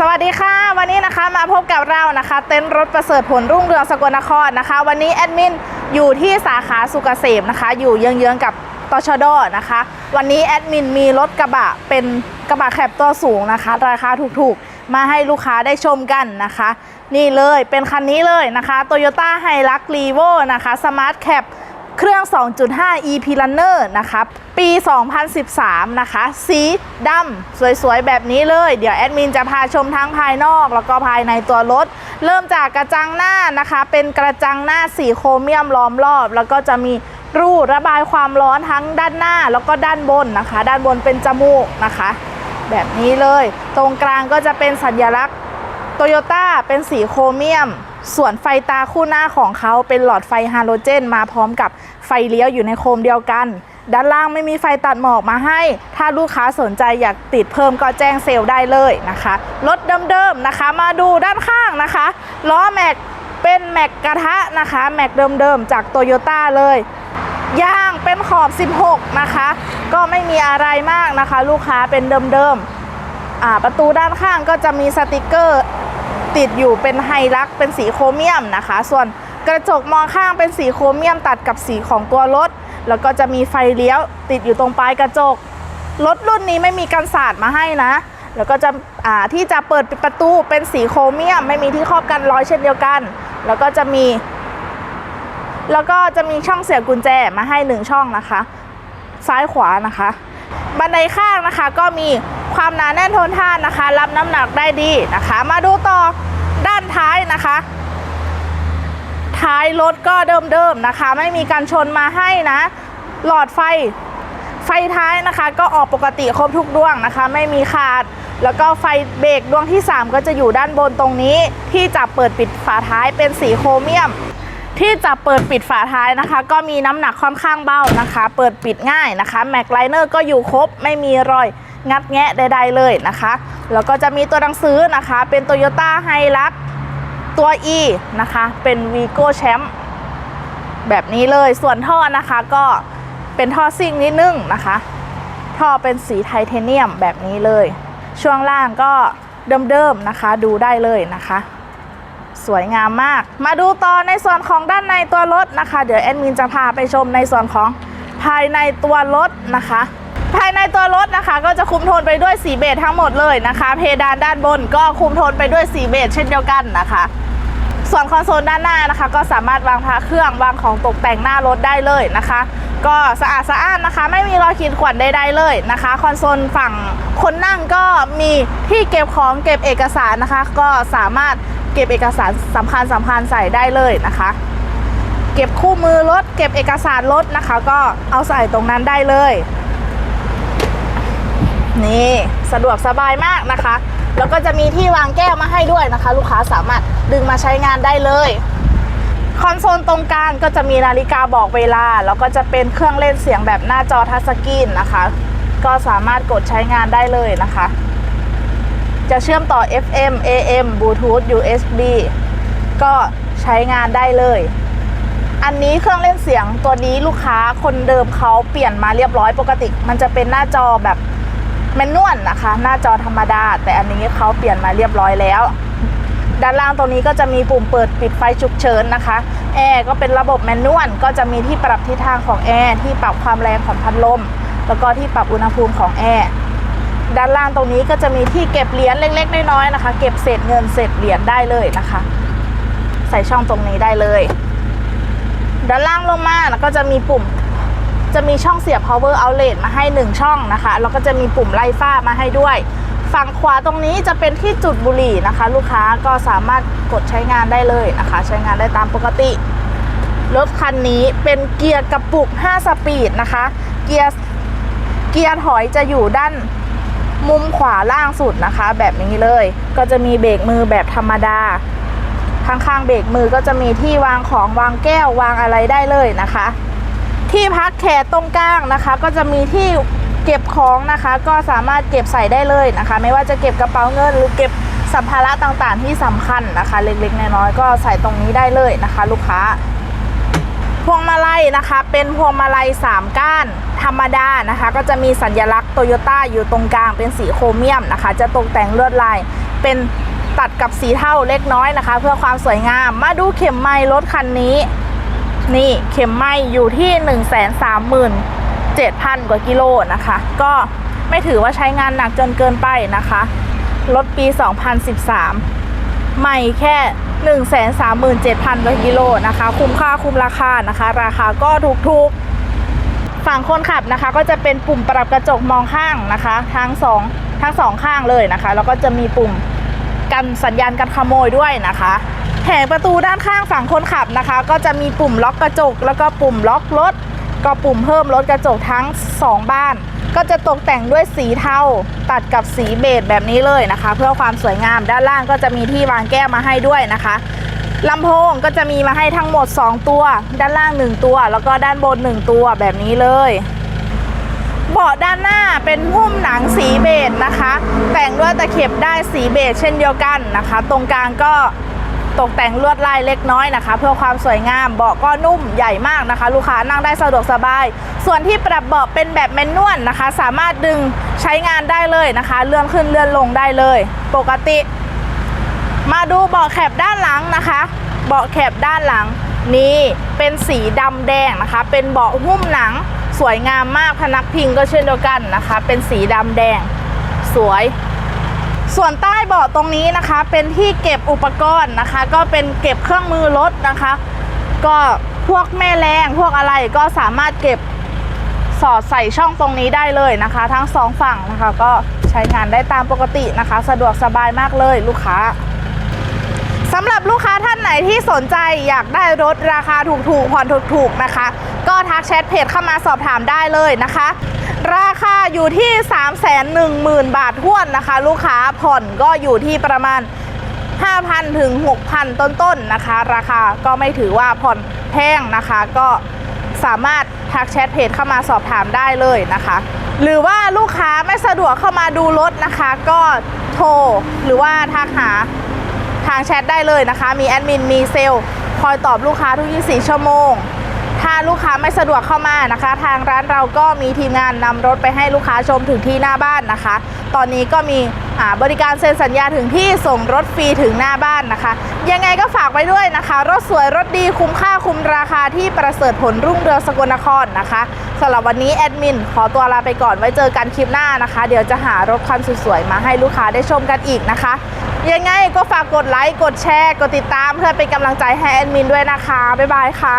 สวัสดีค่ะ วันนี้นะคะมาพบกับเรานะคะ เต็นท์รถประเสริฐผลรุ่งเรืองสกลนครนะคะ วันนี้แอดมินอยู่ที่สาขาสุกเกษมนะคะ อยู่เยื้องๆกับตชดนะคะ วันนี้แอดมินมีรถกระบะเป็นกระบะแคบตัวสูงนะคะ ราคาถูกๆ มาให้ลูกค้าได้ชมกันนะคะ นี่เลยเป็นคันนี้เลยนะคะ Toyota h i l u x r e v o นะคะ Smart Cap เครื่อง 2.5 EP Runner นะคะปี 2013 นะคะ สีดำสวยๆ แบบนี้เลย เดี๋ยวแอดมินจะพาชมทั้งภายนอก แล้วก็ภายในตัวรถ เริ่มจากกระจังหน้านะคะ เป็นกระจังหน้าสีโครเมียมล้อมรอบ แล้วก็จะมีรูระบายความร้อนทั้งด้านหน้าแล้วก็ด้านบนนะคะ ด้านบนเป็นจมูกนะคะ แบบนี้เลย ตรงกลางก็จะเป็นสัญลักษณ์โตโยต้าเป็นสีโครเมียม ส่วนไฟตาคู่หน้าของเขาเป็นหลอดไฟฮาโลเจน มาพร้อมกับไฟเลี้ยวอยู่ในโคมเดียวกัน ด้านล่างไม่มีไฟตัดหมอกมาให้ ถ้าลูกค้าสนใจอยากติดเพิ่มก็แจ้งเซลล์ได้เลยนะคะรถเดิมๆนะคะ มาดูด้านข้างนะคะล้อแม็กเป็นแม็กกระทะนะคะแม็กเดิมๆจากโตโยต้าเลยยางเป็นขอบ 16 นะคะ ก็ไม่มีอะไรมากนะคะ ลูกค้าเป็นเดิมๆประตูด้านข้างก็จะมีสติกเกอร์ ติดอยู่เป็นไฮลักเป็นสีโครเมียมนะคะ ส่วนกระจกมองข้างเป็นสีโครเมียมตัดกับสีของตัวรถ แล้วก็จะมีไฟเลี้ยวติดอยู่ตรงปลายกระจก รถรุ่นนี้ไม่มีกันสาดมาให้นะ แล้วก็จะที่จะเปิดปิดประตูเป็นสีโครเมียม ไม่มีที่ครอบกันร้อยเช่นเดียวกัน แล้วก็จะมี แล้วก็จะมีช่องเสียบกุญแจมาให้หนึ่งช่องนะคะ ซ้ายขวานะคะ บันไดข้างนะคะก็มีความหนาแน่นทนทานนะคะ รับน้ำหนักได้ดีนะคะ มาดูต่อ ด้านท้ายนะคะ ท้ายรถก็เดิมๆนะคะ ไม่มีการชนมาให้นะ หลอดไฟไฟท้ายนะคะ ก็ออกปกติครบทุกดวงนะคะ ไม่มีขาด แล้วก็ไฟเบรกดวงที่ 3 ก็จะอยู่ด้านบนตรงนี้ ที่จะเปิดปิดฝาท้ายเป็นสีโครเมียม ที่จะเปิดปิดฝาท้ายนะคะ ก็มีน้ำหนักค่อนข้างเบานะคะ เปิดปิดง่ายนะคะแม็กไลเนอร์ก็อยู่ครบไม่มีรอย งัดแงะใดๆเลยนะคะแล้วก็จะมีตัวหนังสือนะคะเป็น Toyota h i l u x ตัว E นะคะเป็น Vigo Champ แบบนี้เลยส่วนท่อนะคะก็เป็นท่อซิ่งนิดนึงนะคะท่อเป็นสีไทเทเนียมแบบนี้เลย ช่วงล่างก็เดิมๆนะคะดูได้เลยนะคะ สวยงามมาก มาดูต่อในส่วนของด้านในตัวรถนะคะ เดี๋ยวแอดมินจะพาไปชมในส่วนของภายในตัวรถนะคะ ภายในตัวรถนะคะ ก็จะคุมโทนไปด้วยสีเบจทั้งหมดเลยนะคะ เพดานด้านบนก็คุมโทนไปด้วยสีเบจเช่นเดียวกันนะคะ ส่วนคอนโซลด้านหน้านะคะ ก็สามารถวางพระเครื่องวางของตกแต่งหน้ารถได้เลยนะคะ ก็สะอาดสะอ้านนะคะ ไม่มีรอยขีดข่วนใดๆเลยนะคะ คอนโซลฝั่งคนนั่งก็มีที่เก็บของเก็บเอกสารนะคะ ก็สามารถเก็บเอกสารสำคัญสำคัญใส่ได้เลยนะคะเก็บคู่มือรถเก็บเอกสารรถนะคะ ก็เอาใส่ตรงนั้นได้เลย นี่สะดวกสบายมากนะคะ แล้วก็จะมีที่วางแก้วมาให้ด้วยนะคะ ลูกค้าสามารถดึงมาใช้งานได้เลยคอนโซลตรงกลางก็จะมีนาฬิกาบอกเวลา แล้วก็จะเป็นเครื่องเล่นเสียงแบบหน้าจอทัชสกรีนนะคะ ก็สามารถกดใช้งานได้เลยนะคะ จะเชื่อมต่อ FM AM Bluetooth USB ก็ใช้งานได้เลย อันนี้เครื่องเล่นเสียงตัวนี้ลูกค้าคนเดิมเขาเปลี่ยนมาเรียบร้อยปกติ มันจะเป็นหน้าจอแบบ แมนนวลนะคะ หน้าจอธรรมดา แต่อันนี้เขาเปลี่ยนมาเรียบร้อยแล้ว ด้านล่างตรงนี้ก็จะมีปุ่มเปิดปิดไฟฉุกเฉินนะคะแอร์ก็เป็นระบบแมนนวลก็จะมีที่ปรับทิศทางของแอร์ที่ปรับความแรงของพัดลม แล้วก็ที่ปรับอุณหภูมิของแอร์ด้านล่างตรงนี้ก็จะมีที่เก็บเหรียญเล็กๆน้อยๆนะคะ เก็บเศษเงินเศษเหรียญได้เลยนะคะ ใส่ช่องตรงนี้ได้เลย ด้านล่างลงมาก็จะมีปุ่ม จะมีช่องเสียบ power outlet มาให้ 1 ช่องนะคะ แล้วก็จะมีปุ่มไล่ฟ้ามาให้ด้วย ฝั่งขวาตรงนี้จะเป็นที่จุดบุหรี่นะคะ ลูกค้าก็สามารถกดใช้งานได้เลยนะคะ ใช้งานได้ตามปกติ รถคันนี้เป็นเกียร์กระปุก 5 สปีดนะคะ เกียร์เกียร์ถอยจะอยู่ด้านมุมขวาล่างสุดนะคะ แบบนี้เลย ก็จะมีเบรกมือแบบธรรมดา ข้างๆเบรกมือก็จะมีที่วางของวางแก้ววางอะไรได้เลยนะคะ ที่พักแขนตรงกลางนะคะ ก็จะมีที่เก็บของนะคะ ก็สามารถเก็บใส่ได้เลยนะคะ ไม่ว่าจะเก็บกระเป๋าเงิน หรือเก็บสัมภาระต่างๆ ที่สำคัญนะคะ เล็กๆน้อยๆก็ใส่ตรงนี้ได้เลยนะคะ ลูกค้า พวงมาลัยนะคะ เป็นพวงมาลัย 3 ก้าน ธรรมดานะคะ ก็จะมีสัญลักษณ์โตโยต้าอยู่ตรงกลางเป็นสีโครเมียมนะคะ จะตกแต่งลวดลายเป็นตัดกับสีเทาเล็กน้อยนะคะ เพื่อความสวยงามมาดูเข็มไม้รถคันนี้ นี่เข็มไม้อยู่ที่ 1 3 7 0 0 0 กว่ากิโลนะคะ ก็ไม่ถือว่าใช้งานหนักจนเกินไปนะคะ รถปี 2013 ใหม่แค่ 137,000 กว่ากิโลนะคะ คุ้มค่าคุ้มราคานะคะ ราคาก็ถูกๆ ฝั่งคนขับนะคะ ก็จะเป็นปุ่มปรับกระจกมองข้างนะคะ ทั้งสองทั้งสองข้างเลยนะคะ แล้วก็จะมีปุ่มกันสัญญาณการขโมยด้วยนะคะ ผงประตูด้านข้างฝั่งคนขับนะคะ ก็จะมีปุ่มล็อกกระจก แล้วก็ปุ่มล็อกรถ ก็ปุ่มเพิ่มลดกระจกทั้ง 2 บ้าน ก็จะตกแต่งด้วยสีเทาตัดกับสีเบจแบบนี้เลยนะคะ เพื่อความสวยงามด้านล่างก็จะมีที่วางแก้วมาให้ด้วยนะคะลำโพงก็จะมีมาให้ทั้งหมด 2 ตัว ด้านล่าง 1 ตัว แล้วก็ด้านบน 1 ตัวแบบนี้เลยเบาะด้านหน้าเป็นหุ้มหนังสีเบจนะคะ แต่งด้วยตะเข็บได้สีเบจเช่นเดียวกันนะคะ ตรงกลางก็ ตกแต่งลวดลายเล็กน้อยนะคะ เพื่อความสวยงามเบาะก็นุ่มใหญ่มากนะคะ ลูกค้านั่งได้สะดวกสบาย ส่วนที่ปรับเบาะเป็นแบบแมนนวลนะคะ สามารถดึงใช้งานได้เลยนะคะ เลื่อนขึ้นเลื่อนลงได้เลย ปกติ มาดูเบาะแคบด้านหลังนะคะ เบาะแคบด้านหลังนี่เป็นสีดำแดงนะคะ เป็นเบาะหุ้มหนัง สวยงามมากพนักพิงก็เช่นเดียวกันนะคะ เป็นสีดำแดง สวย ส่วนใต้เบาะตรงนี้นะคะ เป็นที่เก็บอุปกรณ์นะคะ ก็เป็นเก็บเครื่องมือรถนะคะ ก็พวกแม่แรงพวกอะไรก็สามารถเก็บสอดใส่ช่องตรงนี้ได้เลยนะคะ ทั้งสองฝั่งนะคะ ก็ใช้งานได้ตามปกตินะคะ สะดวกสบายมากเลยลูกค้าำหรับลูกค้าท่านไหนที่สนใจอยากได้รถราคาถูกๆผ่อนถูกๆนะคะ ก็ทักแชทเพจเข้ามาสอบถามได้เลยนะคะ ราคาอยู่ที่ 3 1 0 0 0 0 บาทท้วนนะคะ ลูกค้าผ่อนก็อยู่ที่ประมาณ 5,000 ถึง 6,000 ต้นๆนะคะ ราคาก็ไม่ถือว่าผ่อนแพงนะคะ ก็สามารถทักแชทเพจเข้ามาสอบถามได้เลยนะคะ หรือว่าลูกค้าไม่สะดวกเข้ามาดูรถนะคะ ก็โทรหรือว่าทักหา ทางแชทได้เลยนะคะ มีแอดมิน มีเซลล์คอยตอบลูกค้าทุก 24 ชั่วโมง ถ้าลูกค้าไม่สะดวกเข้ามานะคะ ทางร้านเราก็มีทีมงานนำรถไปให้ลูกค้าชมถึงที่หน้าบ้านนะคะ ตอนนี้ก็มีบริการเซ็นสัญญาถึงที่ส่งรถฟรีถึงหน้าบ้านนะคะ ยังไงก็ฝากไว้ด้วยนะคะ รถสวยรถดีคุ้มค่าคุ้มราคาที่ประเสริฐผลรุ่งเรืองสกลนครนะคะสำหรับวันนี้แอดมินขอตัวลาไปก่อนไว้เจอกันคลิปหน้านะคะ เดี๋ยวจะหารถคันสวยๆมาให้ลูกค้าได้ชมกันอีกนะคะ ยังไงก็ฝากกดไลค์ กดแชร์ กดติดตามเพื่อเป็นกำลังใจให้แอดมินด้วยนะคะ บ๊ายบายค่ะ